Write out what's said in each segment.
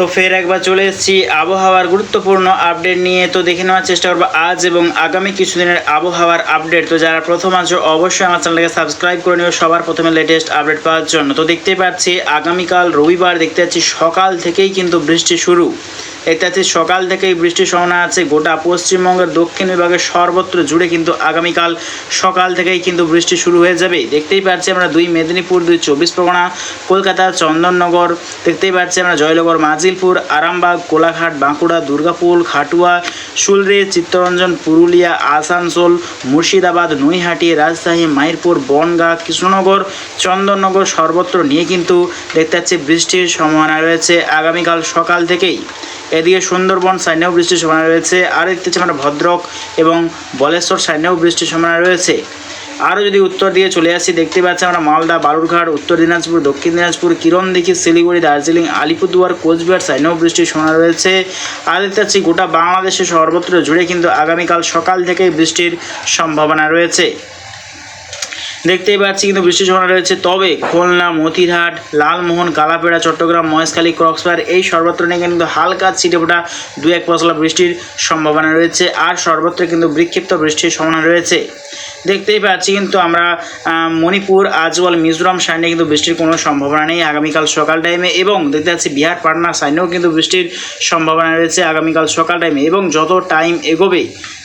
তো ফের একবার চলে এসেছি। আবহাওয়ার গুরুত্বপূর্ণ আপডেট নিয়ে তো দেখে নেওয়ার চেষ্টা করব আজ এবং আগামী কিছুদিনের আবহাওয়ার আপডেট তো যারা প্রথম আছো, অবশ্যই আমার চ্যানেলকে সাবস্ক্রাইব করে নিও সবার প্রথমে লেটেস্ট আপডেট পাওয়ার জন্য। তো দেখতে পাচ্ছি, আগামীকাল রবিবার দেখতে পাচ্ছি সকাল থেকেই কিন্তু বৃষ্টি শুরু। পাচ্ছি সকাল থেকেই বৃষ্টির সম্ভাবনা আছে। গোটা পশ্চিমবঙ্গের দক্ষিণ বিভাগের সর্বত্র জুড়ে কিন্তু আগামীকাল সকাল থেকেই কিন্তু বৃষ্টি শুরু হয়ে যাবে। দেখতেই পাচ্ছি আমরা দুই মেদিনীপুর, দুই চব্বিশ পরগনা, কলকাতা, চন্দননগর। দেখতেই পাচ্ছি আমরা জয়নগর, মাজিলপুর, আরামবাগ, কোলাঘাট, বাঁকুড়া, দুর্গাপুর, খাটুয়া শুলরে চিত্তরঞ্জন, পুরুলিয়া, আসানসোল, মুর্শিদাবাদ, নৈহাটি, রাজশাহী, মাইরপুর, বনগাঁ, কৃষ্ণনগর, চন্দননগর সর্বত্র নিয়ে কিন্তু দেখতে পাচ্ছি বৃষ্টির সম্ভাবনা রয়েছে আগামীকাল সকাল থেকেই। এদিকে সুন্দরবন সাইনেও বৃষ্টির সম্ভাবনা রয়েছে, আর দেখতে আমরা ভদ্রক এবং বলেশ্বর সাইনেও বৃষ্টির সম্ভাবনা রয়েছে। আরও যদি উত্তর দিয়ে চলে আসি, দেখতে পাচ্ছি আমরা মালদা, বালুরঘাট, উত্তর দিনাজপুর, দক্ষিণ দিনাজপুর, কিরণদিঘি, শিলিগুড়ি, দার্জিলিং, আলিপুরদুয়ার, কোচবিহার সাইনেও বৃষ্টির সম্ভাবনা রয়েছে। আর দেখতে পাচ্ছি গোটা বাংলাদেশে সর্বত্র জুড়ে কিন্তু আগামীকাল সকাল থেকেই বৃষ্টির সম্ভাবনা রয়েছে। দেখতেই পাচ্ছি কিন্তু বৃষ্টির সম্ভাবনা রয়েছে। তবে খুলনা, মতিরহাট, লালমোহন, কালাপেড়া, চট্টগ্রাম, মহেশখালী, ক্রক্সবাজার এই সর্বত্র নিয়ে কিন্তু হালকা ছিটেফোঁটা দু এক পশলা বৃষ্টির সম্ভাবনা রয়েছে আর সর্বত্র কিন্তু বিক্ষিপ্ত বৃষ্টির সম্ভাবনা রয়েছে। দেখতেই পাচ্ছি কিন্তু আমরা মণিপুর, আজওয়াল, মিজোরাম সাইনে কিন্তু বৃষ্টির কোনো সম্ভাবনা নেই আগামীকাল সকাল টাইমে এবং দেখতে পাচ্ছি বিহার, পাটনা সাইনেও কিন্তু বৃষ্টির সম্ভাবনা রয়েছে আগামীকাল সকাল টাইমে এবং যত টাইম এগোবে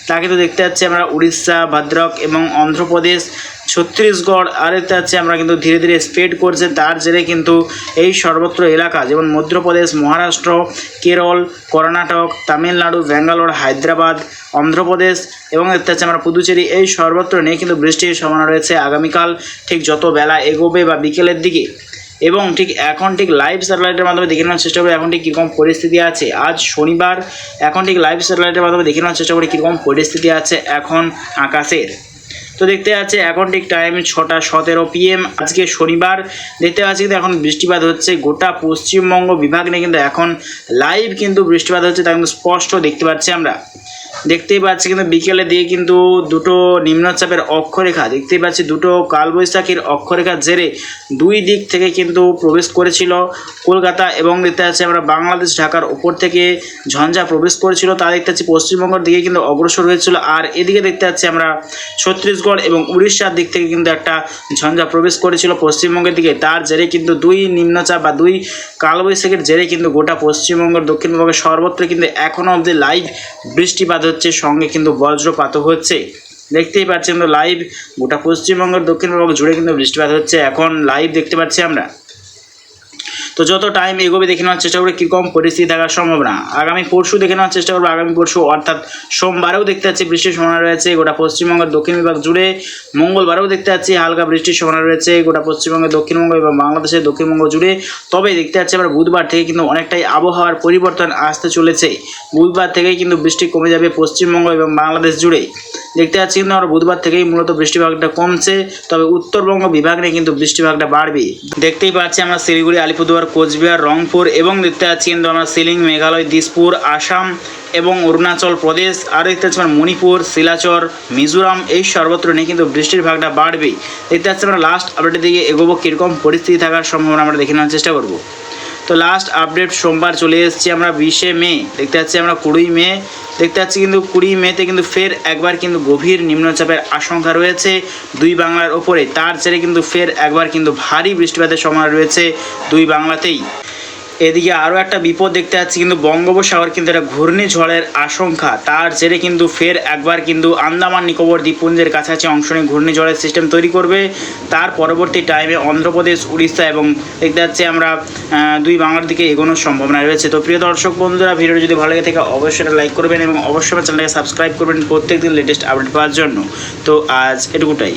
তা কিন্তু দেখতে পাচ্ছি আমরা উড়িষ্যা, ভদ্রক এবং অন্ধ্রপ্রদেশ ছত্তিশগড় আর দেখতে পাচ্ছি আমরা কিন্তু ধীরে ধীরে স্প্রেড করছে। তার জেরে কিন্তু এই সর্বত্র এলাকা, যেমন মধ্যপ্রদেশ, মহারাষ্ট্র, কেরল, কর্ণাটক, তামিলনাড়ু, ব্যাঙ্গালোর, হায়দ্রাবাদ, অন্ধ্রপ্রদেশ এবং দেখতে পাচ্ছি আমরা পুদুচেরি। এই সর্বত্র নিয়ে কিন্তু বৃষ্টির সম্ভাবনা রয়েছে আগামীকাল ঠিক যত বেলা এগোবে বা বিকেলের দিকে। এবং ঠিক এখন ঠিক লাইভ স্যাটেলাইটের মাধ্যমে দেখে নেওয়ার চেষ্টা করি, এখন ঠিক কীরকম পরিস্থিতি আছে। আজ শনিবার, এখন ঠিক লাইভ স্যাটেলাইটের মাধ্যমে দেখে নেওয়ার চেষ্টা করি কীরকম পরিস্থিতি আছে এখন আকাশের। তো দেখতে পাচ্ছি এখন ঠিক টাইম ছটা সতেরো পিএম আজকে শনিবার। দেখতে পাচ্ছি কিন্তু এখন বৃষ্টিপাত হচ্ছে গোটা পশ্চিমবঙ্গ বিভাগ নিয়ে কিন্তু এখন লাইভ কিন্তু বৃষ্টিপাত হচ্ছে, তা কিন্তু স্পষ্ট দেখতে পাচ্ছি আমরা। দেখতেই পাচ্ছি কিন্তু বিকেলে দিয়ে কিন্তু দুটো নিম্নচাপের অক্ষরেখা। দেখতেই পাচ্ছি দুটো কালবৈশাখীর অক্ষরেখার জেরে দুই দিক থেকে কিন্তু প্রবেশ করেছিল কলকাতা এবং দেখতে পাচ্ছি আমরা বাংলাদেশ ঢাকার ওপর থেকে ঝঞ্ঝা প্রবেশ করেছিল। তা দেখতে পাচ্ছি পশ্চিমবঙ্গের দিকে কিন্তু অগ্রসর হয়েছিল। আর এদিকে দেখতে পাচ্ছি আমরা ছত্তিশগড় এবং উড়িষ্যার দিক থেকে কিন্তু একটা ঝঞ্ঝা প্রবেশ করেছিল পশ্চিমবঙ্গের দিকে। তার জেরে কিন্তু দুই নিম্নচাপ বা দুই কালবৈশাখীর জেরে কিন্তু গোটা পশ্চিমবঙ্গের দক্ষিণবঙ্গের সর্বত্র কিন্তু এখনও অবধি লাইভ বৃষ্টিপাত হচ্ছে, সঙ্গে কিন্তু বজ্রপাতও হচ্ছে। দেখতেই পাচ্ছি কিন্তু লাইভ গোটা পশ্চিমবঙ্গের দক্ষিণবঙ্গ জুড়ে কিন্তু বৃষ্টিপাত হচ্ছে। এখন লাইভ দেখতে পাচ্ছি আমরা। তো যত টাইম এগোবে দেখে নেওয়ার চেষ্টা করব, কীরকম পরিস্থিতি থাকার সম্ভাবনা। আগামী পরশু দেখে নেওয়ার চেষ্টা করব, আগামী পরশু, অর্থাৎ সোমবারেও দেখতে পাচ্ছি বৃষ্টির সম্ভাবনা রয়েছে, গোটা পশ্চিমবঙ্গের দক্ষিণ বিভাগ জুড়ে। মঙ্গলবারেও দেখতে পাচ্ছি হালকা বৃষ্টির সম্ভাবনা রয়েছে, গোটা পশ্চিমবঙ্গের দক্ষিণবঙ্গ এবং বাংলাদেশের দক্ষিণবঙ্গ জুড়ে। তবে দেখতে পাচ্ছি আমরা বুধবার থেকে কিন্তু অনেকটাই আবহাওয়ার পরিবর্তন আসতে চলেছে। বুধবার থেকেই কিন্তু বৃষ্টি কমে যাবে পশ্চিমবঙ্গ এবং বাংলাদেশ জুড়ে। দেখতে পাচ্ছি কিন্তু আমরা বুধবার থেকেই মূলত বৃষ্টিভাগটা কমছে, তবে উত্তরবঙ্গ বিভাগ নিয়ে কিন্তু বৃষ্টিভাগটা বাড়বে। দেখতেই পাচ্ছি আমরা শিলিগুড়ি, আলিপুরদুয়ার, কোচবিহার, রংপুর এবং দেখতে পাচ্ছি কিন্তু আমরা শিলিং মেঘালয়, দিসপুর, আসাম এবং অরুণাচল প্রদেশ আর দেখতে পাচ্ছি আমরা মণিপুর, শিলাচর, মিজোরাম, এই সর্বত্র নিয়ে কিন্তু বৃষ্টির ভাগটা বাড়বে দেখতে পাচ্ছি আমরা লাস্ট আপডেটের দিকে এগোবো, কীরকম পরিস্থিতি থাকার সম্ভাবনা আমরা দেখে নেওয়ার চেষ্টা করব। তো লাস্ট আপডেট সোমবার চলে এসেছি আমরা বিশে মে। দেখতে পাচ্ছি আমরা কুড়ি মে। দেখতে পাচ্ছি কিন্তু কুড়ি মেতে কিন্তু ফের একবার কিন্তু গভীর নিম্নচাপের আশঙ্কা রয়েছে দুই বাংলার ওপরে। তার জেরে কিন্তু ফের একবার কিন্তু ভারী বৃষ্টিপাতের সময় রয়েছে দুই বাংলাতেই। এদিকে আরও একটা বিপদ দেখতে পাচ্ছি কিন্তু বঙ্গোপসাগর কিন্তু একটা ঘূর্ণিঝড়ের আশঙ্কা। তার জেরে কিন্তু ফের একবার কিন্তু আন্দামান, নিকোবর দ্বীপপুঞ্জের কাছাকাছি অংশ নিয়ে ঘূর্ণিঝড়ের সিস্টেম তৈরি করবে। তার পরবর্তী টাইমে অন্ধ্রপ্রদেশ, উড়িষ্যা এবং দেখতে পাচ্ছি আমরা দুই বাংলার দিকে এগোনোর সম্ভাবনা রয়েছে। তো প্রিয় দর্শক বন্ধুরা ভিডিও যদি ভালো লাগে থাকে, অবশ্যই লাইক করবেন এবং অবশ্যই আমার চ্যানেলকে সাবস্ক্রাইব করবেন প্রত্যেকদিন লেটেস্ট আপডেট পাওয়ার জন্য। তো আজ এটুকুটাই।